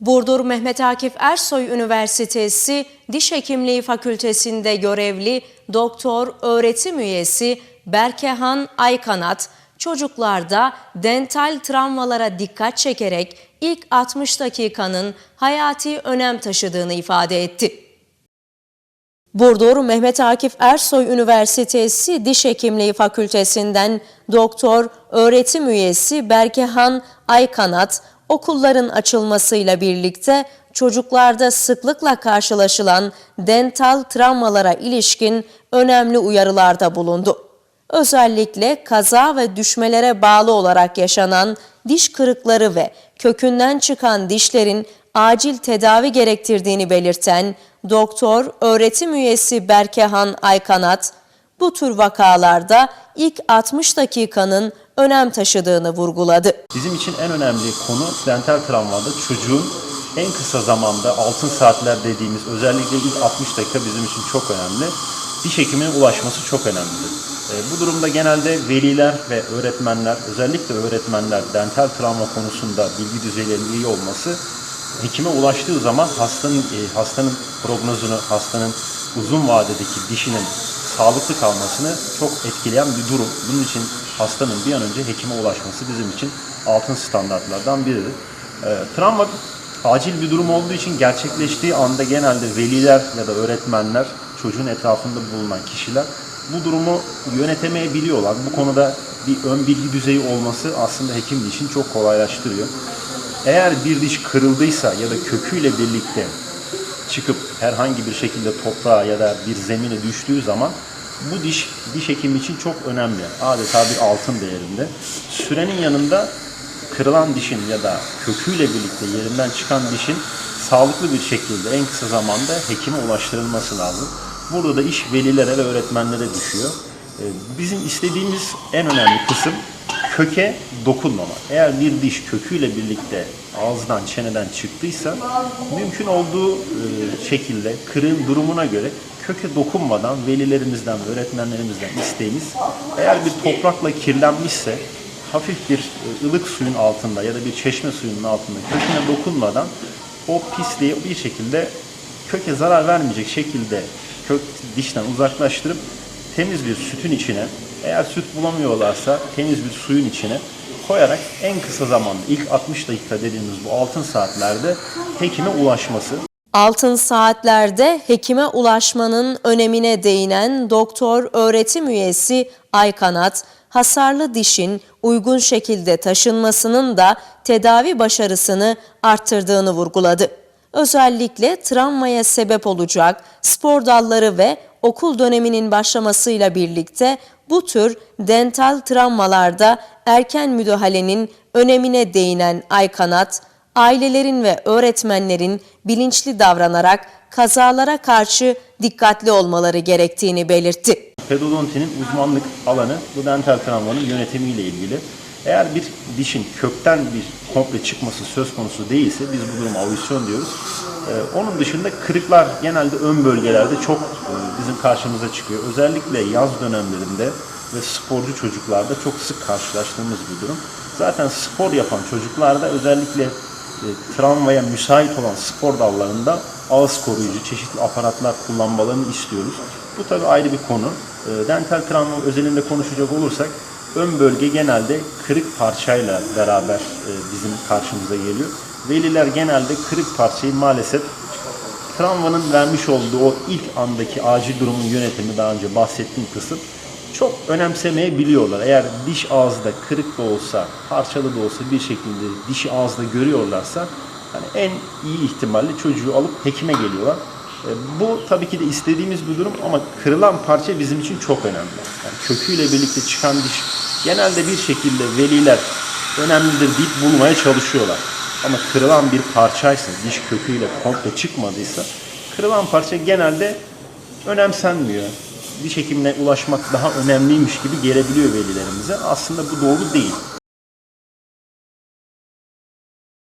Burdur Mehmet Akif Ersoy Üniversitesi Diş Hekimliği Fakültesinde görevli doktor öğretim üyesi Berkehan Aykanat, çocuklarda dental travmalara dikkat çekerek ilk 60 dakikanın hayati önem taşıdığını ifade etti. Burdur Mehmet Akif Ersoy Üniversitesi Diş Hekimliği Fakültesinden doktor öğretim üyesi Berkehan Aykanat, okulların açılmasıyla birlikte çocuklarda sıklıkla karşılaşılan dental travmalara ilişkin önemli uyarılarda bulundu. Özellikle kaza ve düşmelere bağlı olarak yaşanan diş kırıkları ve kökünden çıkan dişlerin acil tedavi gerektirdiğini belirten doktor öğretim üyesi Berkehan Aykanat, bu tür vakalarda ilk 60 dakikanın önem taşıdığını vurguladı. Bizim için en önemli konu dental travmada çocuğun en kısa zamanda altın saatler dediğimiz özellikle ilk 60 dakika bizim için çok önemli. Diş hekimine ulaşması çok önemlidir. E, bu durumda genelde veliler ve öğretmenler, özellikle öğretmenler dental travma konusunda bilgi düzeylerinin iyi olması hekime ulaştığı zaman hastanın e, hastanın prognozunu, hastanın uzun vadedeki dişinin sağlıklı kalmasını çok etkileyen bir durum. Bunun için hastanın bir an önce hekime ulaşması bizim için altın standartlardan biridir. E, travma acil bir durum olduğu için gerçekleştiği anda genelde veliler ya da öğretmenler, çocuğun etrafında bulunan kişiler bu durumu yönetemeyebiliyorlar. Bu konuda bir ön bilgi düzeyi olması aslında hekim için çok kolaylaştırıyor. Eğer bir diş kırıldıysa ya da köküyle birlikte çıkıp herhangi bir şekilde toprağa ya da bir zemine düştüğü zaman bu diş diş hekimi için çok önemli. Adeta bir altın değerinde. Sürenin yanında kırılan dişin ya da köküyle birlikte yerinden çıkan dişin sağlıklı bir şekilde en kısa zamanda hekime ulaştırılması lazım. Burada da iş velilere ve öğretmenlere düşüyor. Ee, Bizim istediğimiz en önemli kısım köke dokunmama. Eğer bir diş köküyle birlikte ağızdan, çeneden çıktıysa mümkün olduğu e, şekilde kırığın durumuna göre köke dokunmadan velilerimizden ve öğretmenlerimizden isteğimiz eğer bir toprakla kirlenmişse hafif bir e, ılık suyun altında ya da bir çeşme suyunun altında köküne dokunmadan o pisliği bir şekilde köke zarar vermeyecek şekilde kök dişten uzaklaştırıp temiz bir sütün içine eğer süt bulamıyorlarsa temiz bir suyun içine koyarak en kısa zamanda ilk 60 dakika dediğimiz bu altın saatlerde hekime ulaşması Altın saatlerde hekime ulaşmanın önemine değinen doktor öğretim üyesi Aykanat, hasarlı dişin uygun şekilde taşınmasının da tedavi başarısını arttırdığını vurguladı. Özellikle travmaya sebep olacak spor dalları ve okul döneminin başlamasıyla birlikte bu tür dental travmalarda erken müdahalenin önemine değinen Aykanat, ailelerin ve öğretmenlerin bilinçli davranarak kazalara karşı dikkatli olmaları gerektiğini belirtti. Pedodontinin uzmanlık alanı bu dental travmanın yönetimiyle ilgili. Eğer bir dişin kökten bir komple çıkması söz konusu değilse biz bu duruma avisyon diyoruz. Ee, onun dışında kırıklar genelde ön bölgelerde çok e, bizim karşımıza çıkıyor. Özellikle yaz dönemlerinde ve sporcu çocuklarda çok sık karşılaştığımız bir durum. Zaten spor yapan çocuklarda özellikle e, travmaya müsait olan spor dallarında ağız koruyucu çeşitli aparatlar kullanmalarını istiyoruz. Bu tabi ayrı bir konu. E, dental travma özelinde konuşacak olursak ön bölge genelde kırık parçayla beraber bizim karşımıza geliyor. Veliler genelde kırık parçayı maalesef travmanın vermiş olduğu o ilk andaki acil durumun yönetimi daha önce bahsettiğim kısım çok önemsemeyebiliyorlar. Eğer diş ağızda kırık da olsa, parçalı da olsa bir şekilde dişi ağızda görüyorlarsa hani en iyi ihtimalle çocuğu alıp hekime geliyorlar. E, Bu tabii ki de istediğimiz bir durum ama kırılan parça bizim için çok önemli. Yani köküyle birlikte çıkan diş genelde bir şekilde veliler önemlidir deyip bulmaya çalışıyorlar. Ama kırılan bir parçaysa, diş köküyle komple çıkmadıysa kırılan parça genelde önemsenmiyor. Diş hekimine ulaşmak daha önemliymiş gibi gelebiliyor velilerimize. Aslında bu doğru değil.